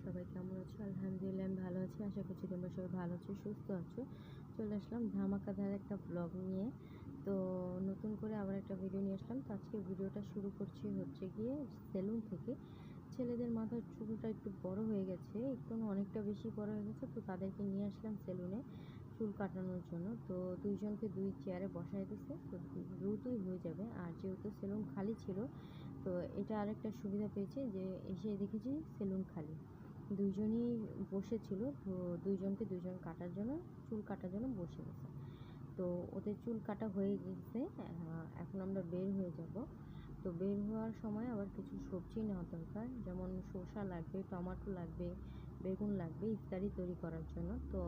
সবাই কেমন আছো? আলহামদুলিল্লাহ, আমি ভালো আছি। আশা করছি তোমরা সবাই ভালো আছো, সুস্থ আছো। চলে আসলাম ধামাকাধার একটা ব্লগ নিয়ে। তো নতুন করে আবার একটা ভিডিও নিয়ে আসলাম। তো আজকে ভিডিওটা শুরু করছি হচ্ছে গিয়ে সেলুন থেকে। ছেলেদের মাথার চুলটা একটু বড় হয়ে গেছে, একটু অনেকটা বেশি বড় হয়ে গেছে। তো তাদেরকে নিয়ে আসলাম সেলুনে চুল কাটানোর জন্য। তো দুইজনকে দুই চেয়ারে বসায় দিছে। তো দ্রুতই হয়ে যাবে। আর যেহেতু সেলুন খালি ছিল, তো এটা আরেকটা সুবিধা পেয়েছে যে এসে দেখেছি সেলুন খালি। দুইজনই বসেছিল, তো দুইজনকে দুইজন কাটার জন্য, চুল কাটার জন্য বসে গেছে। তো ওদের চুল কাটা হয়ে গেছে এখন আমরা বের হয়ে যাব। তো বের হওয়ার সময় আবার কিছু সবজি নেওয়া দরকার, যেমন শসা লাগবে, টমেটো লাগবে, বেগুন লাগবে ইত্যাদি তৈরি করার জন্য। তো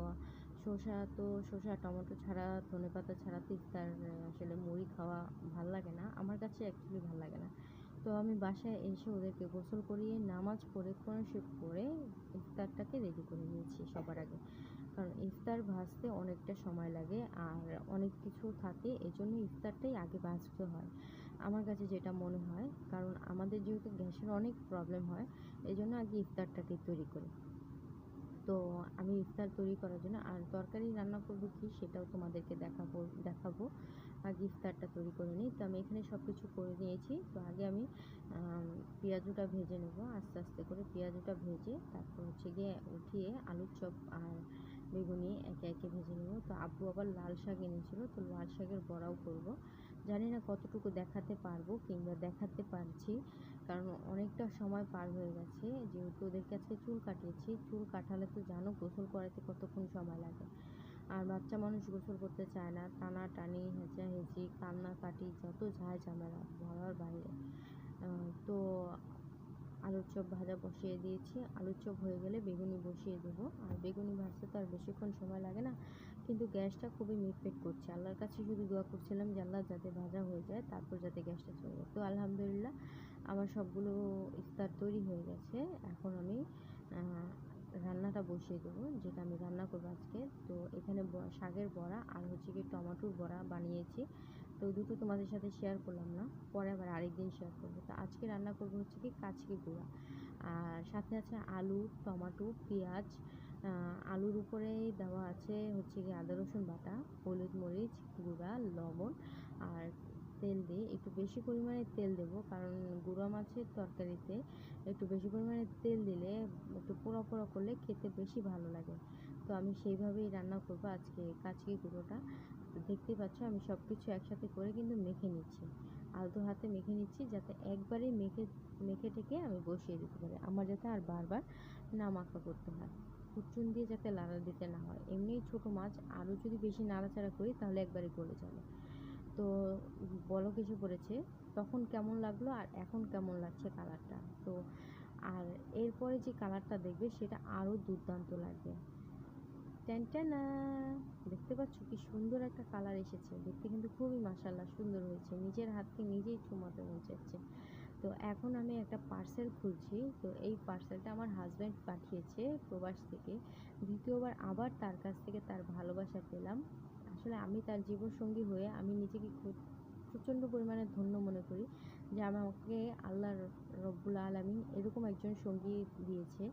শসা তো, শসা, টমেটো ছাড়া, ধনেপাতা ছাড়া তো ইফতার আসলে মুড়ি খাওয়া ভালো লাগে না। আমার কাছে অ্যাকচুয়ালি ভালো লাগে না। তো আমি বাসায় এসে ওদেরকে গোসল করিয়ে, নামাজ পড়ে, কোরআন শরীফ পড়ে, ইফতারটাকে রেডি করে নিয়েছি সবার আগে। কারণ ইফতার ভাজতে অনেকটা সময় লাগে আর অনেক কিছু থাকে এই এজন্য ইফতারটাই আগে ভাজতে হয়। আমার কাছে যেটা মনে হয়, কারণ আমাদের যেহেতু গ্যাসের অনেক প্রবলেম হয় এই জন্য আগে ইফতারটাকে তৈরি করি। তো আমি ইফতার তৈরি করার জন্য আর তরকারি রান্না করব কি সেটাও তোমাদেরকে দেখাবো দেখাবো। আগে ইফতারটা তৈরি করে নিই। তো আমি এখানে সব কিছু করে নিয়েছি। তো আগে আমি পেঁয়াজুটা ভেজে নেব। আস্তে আস্তে করে পেঁয়াজুটা ভেজে তারপর হচ্ছে গিয়ে উঠিয়ে আলুর চপ আর বেগুনি একে একে ভেজে নেব। তো আব্বু আবার লাল শাক এনেছিল। তো লাল শাকের বড়াও করব। জানি না কতটুকু দেখাতে পারব কিংবা দেখাতে পারছি, কারণ অনেকটা সময় পার হয়ে গেছে। যেহেতু ওদের কাছে চুল কাটিয়েছি, চুল কাটালে তো জানো গোসল করাতে কতক্ষণ সময় লাগে। আর বাচ্চা মানুষ গোসল করতে চায় না। টানা টানি হেঁচা হেঁচি কান্না কাটি, যত ঝায় ঝামেলা বলার বাইরে। তো আলুর চপ ভাজা বসিয়ে দিয়েছি। আলুর চপ হয়ে গেলে বেগুনি বসিয়ে দেবো। আর বেগুনি ভাজতে তো আর বেশিক্ষণ সময় লাগে না, কিন্তু গ্যাসটা খুবই মিটমিট করছে। আল্লাহর কাছে শুধু দোয়া করছিলাম যে আল্লাহ যাতে ভাজা হয়ে যায়, তারপর যাতে গ্যাসটা চলে যায়। তো আলহামদুলিল্লাহ, আমার সবগুলো ইফতার তৈরি হয়ে গেছে। এখন আমি রান্নাটা বসিয়ে দেবো, যেটা আমি রান্না করব আজকে। তো এখানে শাকের বড়া আর হচ্ছে কি টমেটোর বড়া বানিয়েছি। তো দুটো তোমাদের সাথে শেয়ার করলাম না, পরে আবার আরেকদিন শেয়ার করব। তো আজকে রান্না করব হচ্ছে কি কাচকি গুঁড়া। আর সাথে আছে আলু, টমেটো, পেঁয়াজ আলুর উপরেই দেওয়া আছে হচ্ছে কি আদা রসুন বাটা, হলুদ মরিচ, গুঁড়া, লবণ আর তেল দিয়ে একটু বেশি পরিমাণে তেল দেবো। কারণ গুঁড়া মাছের তরকারিতে একটু বেশি পরিমাণে তেল দিলে একটু পোড়া পোড়া করলে খেতে বেশি ভালো লাগে। তো আমি সেইভাবেই রান্না করব আজকে কাচকি গুঁড়োটা। দেখতেই পাচ্ছ আমি সব কিছু একসাথে করে কিন্তু মেখে নিচ্ছি। আলতো হাতে মেখে নিচ্ছি যাতে একবারেই মেখে মেখে টেকে আমি বসিয়ে দিতে পারি। আমার যাতে আর বারবার না মাখা করতে হয়। কুচুন দিয়ে যাতে লাড়া দিতে না হয়। এমনিই ছোটো মাছ আরও যদি বেশি নাড়াচাড়া করি তাহলে একবারে গলে যাবে। তো বলক এসে পড়েছে তখন কেমন লাগল আর এখন কেমন লাগছে কালারটা তো আর এরপরে যে কালারটা দেখবে সেটা আরও দুর্দান্ত লাগবে। ট্যানটানা দেখতে পাচ্ছ কি সুন্দর একটা কালার এসেছে। দেখতে কিন্তু খুবই মাসাল্লাহ সুন্দর হয়েছে। নিজের হাতকে নিজেই চুমাতে মন তো এখন আমি একটা পার্সেল খুলছি। তো এই পার্সেলটা আমার হাজব্যান্ড পাঠিয়েছে প্রবাস থেকে। দ্বিতীয়বার আবার তার কাছ থেকে তার ভালোবাসা পেলাম। আসলে আমি তার জীবনসঙ্গী হয়ে আমি নিজেকে খুব প্রচণ্ড পরিমাণে ধন্য মনে করি যে আমাকে আল্লাহ রব্বুল আলমিন এরকম একজন সঙ্গী দিয়েছে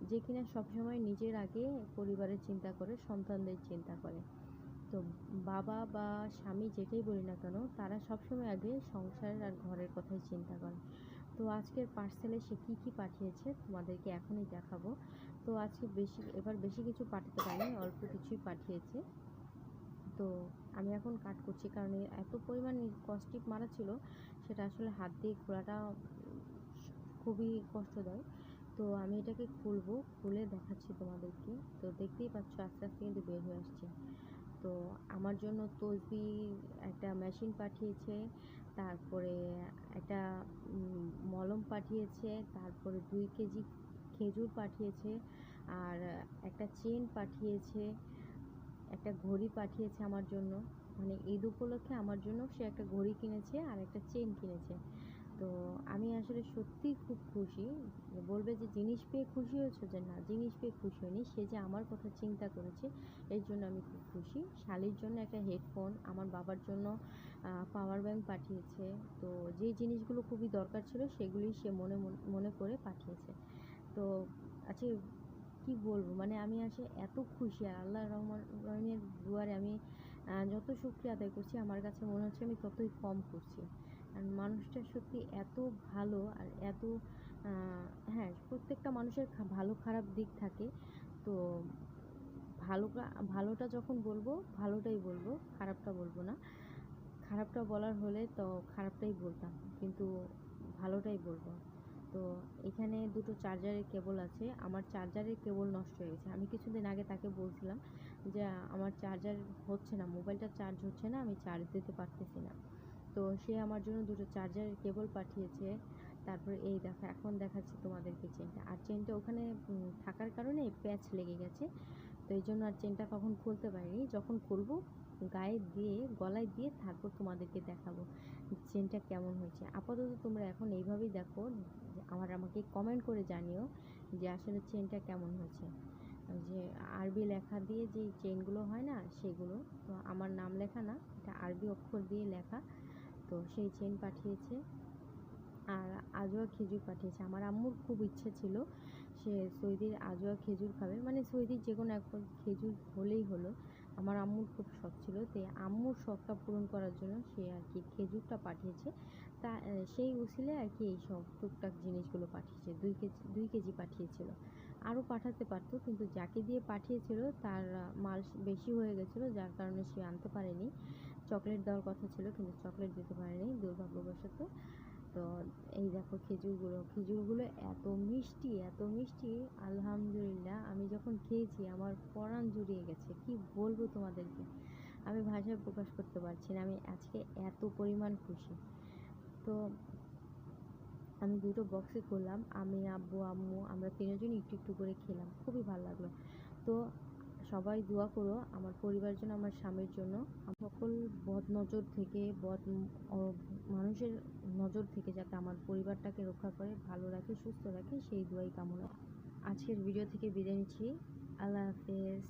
যে কিনা সবসময় নিজের আগে পরিবারের চিন্তা করে, সন্তানদের চিন্তা করে। তো বাবা বা স্বামী যেটাই বলি না কেন, তারা সবসময় আগে সংসার আর ঘরের কথাই চিন্তা করে। তো আজকের পার্সেলে সে কী কী পাঠিয়েছে তোমাদেরকে এখনই দেখাবো। তো আজকে বেশি, এবার বেশি কিছু পাঠাতে পারিনি, অল্প কিছুই পাঠিয়েছে। তো আমি এখন কাট করছি। কারণ এত পরিমাণ কস্টিপ মারা ছিল, সেটা আসলে হাত দিয়ে খোলাটা খুবই কষ্টদায়ক। তো আমি এটাকে খুলবো, খুলে দেখাচ্ছি তোমাদেরকে। তো দেখতেই পাচ্ছ, আস্তে আস্তে কিন্তু বের হয়ে আসছে। তো আমার জন্য তসবি একটা মেশিন পাঠিয়েছে, তারপরে একটা মলম পাঠিয়েছে, তারপরে দুই কেজি খেজুর পাঠিয়েছে, আর একটা চেন পাঠিয়েছে। একটা ঘড়ি পাঠিয়েছে আমার জন্য। মানে ঈদ উপলক্ষে আমার জন্য সে একটা ঘড়ি কিনেছে আর একটা চেন কিনেছে। তো আমি আসলে সত্যিই খুব খুশি। বলবে যে জিনিস পেয়ে খুশি হয়েছো? যে না, জিনিস পেয়ে খুশি হয়নি। সে যে আমার কথা চিন্তা করেছে, এর জন্য আমি খুব খুশি। শালির জন্য একটা হেডফোন আমার বাবার জন্য পাওয়ার ব্যাংক পাঠিয়েছে। তো যে জিনিসগুলো খুবই দরকার ছিল সেগুলি সে মনে, মন- মনে করে পাঠিয়েছে। তো আজকে কি বলব? মানে আমি আসে এত খুশি আর আল্লাহ রহমান, রহিমের দুয়ারে আমি যত শুক্রিয়া আদায় করছি, আমার কাছে মনে হচ্ছে আমি ততই কম করছি। আর মানুষটা সত্যি এত ভালো আর এত হ্যাঁ প্রত্যেকটা মানুষের ভালো খারাপ দিক থাকে। তো ভালো ভালোটা যখন বলব, ভালোটাই বলব, খারাপটা বলব না। খারাপটা বলার হলে তো খারাপটাই বলতাম, কিন্তু ভালোটাই বলব। তো এখানে দুটো চার্জারের কেবল আছে। আমার চার্জারের কেবল নষ্ট হয়ে গেছে। আমি কিছুদিন আগে তাকে বলছিলাম যে, আমার চার্জার হচ্ছে না, মোবাইলটা চার্জ হচ্ছে না, আমি চার্জ দিতে পারতেছি না। তো সে আমার জন্য দুটো চার্জারের কেবল পাঠিয়েছে। তারপরে এই দেখো, এখন দেখাচ্ছি তোমাদেরকে চেনটা। আর চেনটা ওখানে থাকার কারণে প্যাচ লেগে গেছে। তো এই জন্য আর চেনটা তখন খুলতে পারিনি। যখন খুলবো গায়ে দিয়ে, গলায় দিয়ে তারপর তোমাদেরকে দেখাবো চেনটা কেমন হয়েছে। আপাতত তোমরা এখন এইভাবেই দেখো, আমার আমাকে কমেন্ট করে জানিও যে আসলে চেনটা কেমন হয়েছে। যে আরবি লেখা দিয়ে যে চেনগুলো হয় না, সেগুলো, তো আমার নাম লেখা না, এটা আরবি অক্ষর দিয়ে লেখা, তো সেই চেন পাঠিয়েছে। আর আজোয়া খেজুর পাঠিয়েছে। আমার আম্মুর খুব ইচ্ছে ছিল সে সৌদির আজোয়া খেজুর খাবে মানে সৌদির যে কোনো এক খেজুর হলেই হলো। আমার আম্মুর খুব শখ ছিল তো আম্মুর শখটা পূরণ করার জন্য সে আর কি খেজুরটা পাঠিয়েছে। তা সেই উসিলে আর কি এই সব টুকটাক জিনিসগুলো পাঠিয়েছে, দুই কেজি দুই কেজি পাঠিয়েছিল। আরও পাঠাতে পারতো, কিন্তু যাকে দিয়ে পাঠিয়েছিল তার মাল বেশি হয়ে গেছিল, যার কারণে সে আনতে পারেনি। চকলেট দেওয়ার কথা ছিল, কিন্তু চকলেট দিতে পারেনি দুর্ভাগ্যবশত। তো এই দেখো খেজুরগুলো খেজুরগুলো এত মিষ্টি এত মিষ্টি, আলহামদুলিল্লাহ। আমি যখন খেয়েছি, আমার পরাণ জুড়িয়ে গেছে। কি বলব তোমাদেরকে? আমি ভাষায় প্রকাশ করতে পারছি না। আমি আজকে এত পরিমাণ খুশি। তো আমি দুটো বক্সে করলাম। আমি, আব্বু, আম্মু, আমরা তিনজন একটু একটু করে খেলাম। খুবই ভালো লাগল। তো সবাই দোয়া করো আমার পরিবারের জন্য আমার স্বামীর জন্য সকল বদ নজর থেকে, বদ মানুষের নজর থেকে যাতে আমার পরিবারটাকে রক্ষা করে, ভালো রাখে, সুস্থ রাখে, সেই দোয়াই কামনা। আজকের ভিডিও থেকে বিদায় নিচ্ছি। আল্লাহ হাফেজ।